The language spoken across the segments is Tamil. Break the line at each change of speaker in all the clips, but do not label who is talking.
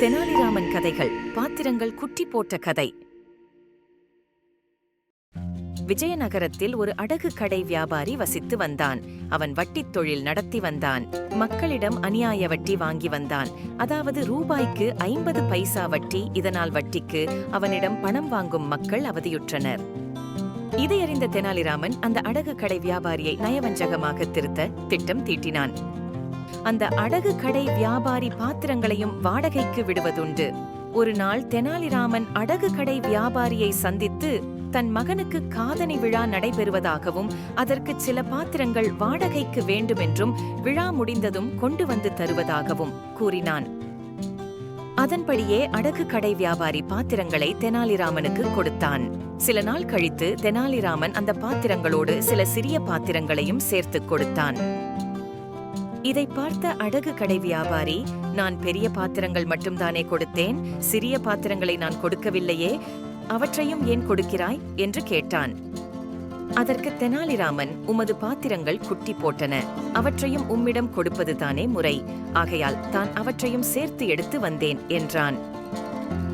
தெனாலிராமன் கதைகள் பாத்திரங்கள் குட்டி போட்ட கதை. விஜயநகரத்தில் ஒரு அடகு கடை வியாபாரி வசித்து வந்தான். அவன் வட்டித் தொழில் நடத்தி வந்தான். மக்களிடம் அநியாய வட்டி வாங்கி வந்தான். அதாவது ரூபாய்க்கு ஐம்பது பைசா வட்டி இதனால் வட்டிக்கு அவனிடம் பணம் வாங்கும் மக்கள் அவதியுற்றனர். இதை அறிந்த தெனாலிராமன் அந்த அடகு கடை வியாபாரியை நயவஞ்சகமாக திருத்த திட்டம் தீட்டினான். அந்த அடகு கடை வியாபாரி பாத்திரங்களையும் வாடகைக்கு விடுவதுண்டு. ஒரு நாள் தெனாலிராமன் அடகு கடை வியாபாரியை சந்தித்து தன் மகனுக்கு காதணி விழா நடைபெறுவதாகவும் அதற்கு சில பாத்திரங்கள் வாடகைக்கு வேண்டுமென்றும் விழா முடிந்ததும் கொண்டு வந்து தருவதாகவும் கூறினான். அதன்படியே அடகு கடை வியாபாரி பாத்திரங்களை தெனாலிராமனுக்கு கொடுத்தான். சில நாள் கழித்து தெனாலிராமன் அந்த பாத்திரங்களோடு சில சிறிய பாத்திரங்களையும் சேர்த்துக் கொடுத்தான். இதை பார்த்த அடகு கடை வியாபாரி நான் பெரிய பாத்திரங்கள் மட்டும்தானே கொடுத்தேன் சிறிய பாத்திரங்களை நான் கொடுக்கவில்லையே அவற்றையும் ஏன் கொடுக்கிறாய்? என்று கேட்டான். அதற்கு தெனாலிராமன் உமது பாத்திரங்கள் குட்டி போட்டன அவற்றையும் உம்மிடம் கொடுப்பதுதானே முறை ஆகையால் தான் அவற்றையும் சேர்த்து எடுத்து வந்தேன் என்றான்.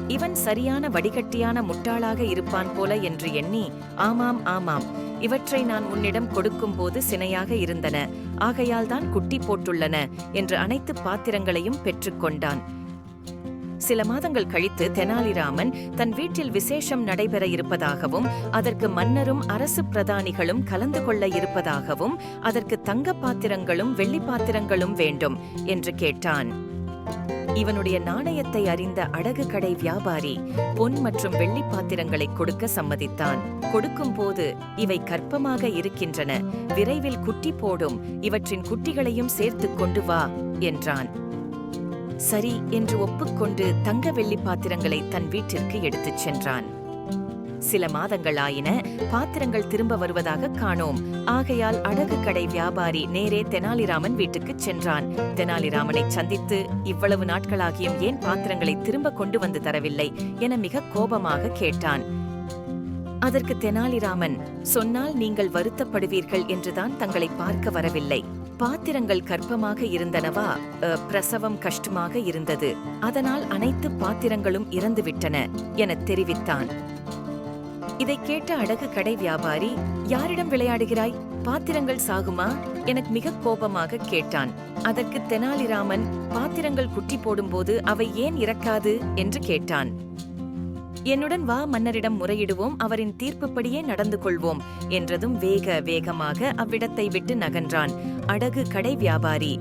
இவன் சரியான வடிகட்டியான முட்டாளாக இருப்பான் போல என்று எண்ணி ஆமாம் ஆமாம் இவற்றை நான் உன்னிடம் கொடுக்கும்போது சினையாக இருந்தன. ஆகையால் தான் குட்டி போட்டுள்ளன என்று அனைத்து பாத்திரங்களையும் பெற்றுக்கொண்டான். சில மாதங்கள் கழித்து தெனாலிராமன் தன் வீட்டில் விசேஷம் நடைபெற இருப்பதாகவும் அதற்கு மன்னரும் அரசு பிரதானிகளும் கலந்து கொள்ள இருப்பதாகவும் அதற்கு தங்க பாத்திரங்களும் வெள்ளி பாத்திரங்களும் வேண்டும் என்று கேட்டான். இவனுடைய நாணயத்தை அறிந்த அடகு கடை வியாபாரி பொன் மற்றும் வெள்ளி பாத்திரங்களை கொடுக்க சம்மதித்தான். கொடுக்கும் போது இவை கற்பமாக இருக்கின்றன. விரைவில் குட்டி போடும். இவற்றின் குட்டிகளையும் சேர்த்துக் கொண்டு வா என்றான். சரி என்று ஒப்புக்கொண்டு தங்க வெள்ளி பாத்திரங்களை தன் வீட்டிற்கு எடுத்துச் சென்றான். சில மாதங்கள் ஆயின பாத்திரங்கள் திரும்ப வருவதாக காணோம். ஆகையால் அடகு கடை வியாபாரி நேரே தெனாலிராமன் வீட்டுக்குச் சென்றான். தெனாலிராமனை சந்தித்து இவ்வளவு நாட்களாகியும் ஏன் பாத்திரங்களை திரும்ப கொண்டு வந்து தரவில்லை? என மிக கோபமாக கேட்டான். அதற்கு தெனாலிராமன் சொன்னால் நீங்கள் வருத்தப்படுவீர்கள் என்றுதான் தங்களை பார்க்க வரவில்லை. பாத்திரங்கள் கர்ப்பமாக இருந்தனவா? பிரசவம் கஷ்டமாக இருந்தது. அதனால் அனைத்து பாத்திரங்களும் இறந்துவிட்டன எனத் தெரிவித்தான். இதை கேட்ட அடகு கடை வியாபாரி யாரிடம் விளையாடுகிறாய்? பாத்திரங்கள் சாகுமா? எனக்கு மிக கோபமாக கேட்டான். அதற்கு தெனாலிராமன் பாத்திரங்கள் குட்டி போடும்போது அவை ஏன் இறக்காது? என்று கேட்டான். என்னுடன் வா மன்னரிடம் முறையிடுவோம் அவரின் தீர்ப்புப்படியே நடந்து கொள்வோம் என்றதும் வேக வேகமாக அவ்விடத்தை விட்டு நகன்றான் அடகு கடை வியாபாரி.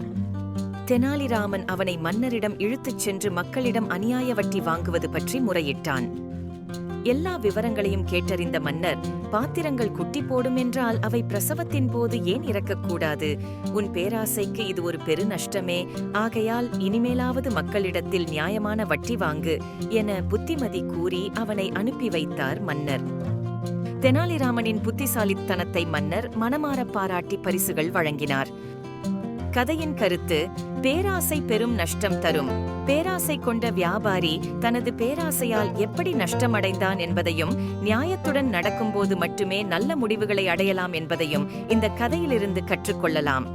தெனாலிராமன் அவனை மன்னரிடம் இழுத்துச் சென்று மக்களிடம் அநியாய வட்டி வாங்குவது பற்றி முறையிட்டான். எல்லா விவரங்களையும் கேட்டறிந்த மன்னர் பாத்திரங்கள் குட்டி போடும் என்றால் அவை பிரசவத்தின் போது ஏன் இறக்கக்கூடாது? உன் பேராசைக்கு இது ஒரு பெரு நஷ்டமே. ஆகையால் இனிமேலாவது மக்களிடத்தில் நியாயமான வட்டி வாங்கு என புத்திமதி கூறி அவனை அனுப்பி வைத்தார் மன்னர். தெனாலிராமனின் புத்திசாலித்தனத்தை மன்னர் மனமாற பாராட்டி பரிசுகள் வழங்கினார். கதையின் கருத்து பேராசை பெரும் நஷ்டம் தரும். பேராசை கொண்ட வியாபாரி தனது பேராசையால் எப்படி நஷ்டமடைந்தான் என்பதையும் நியாயத்துடன் நடக்கும்போது மட்டுமே நல்ல முடிவுகளை அடையலாம் என்பதையும் இந்த கதையிலிருந்து கற்றுக்கொள்ளலாம்.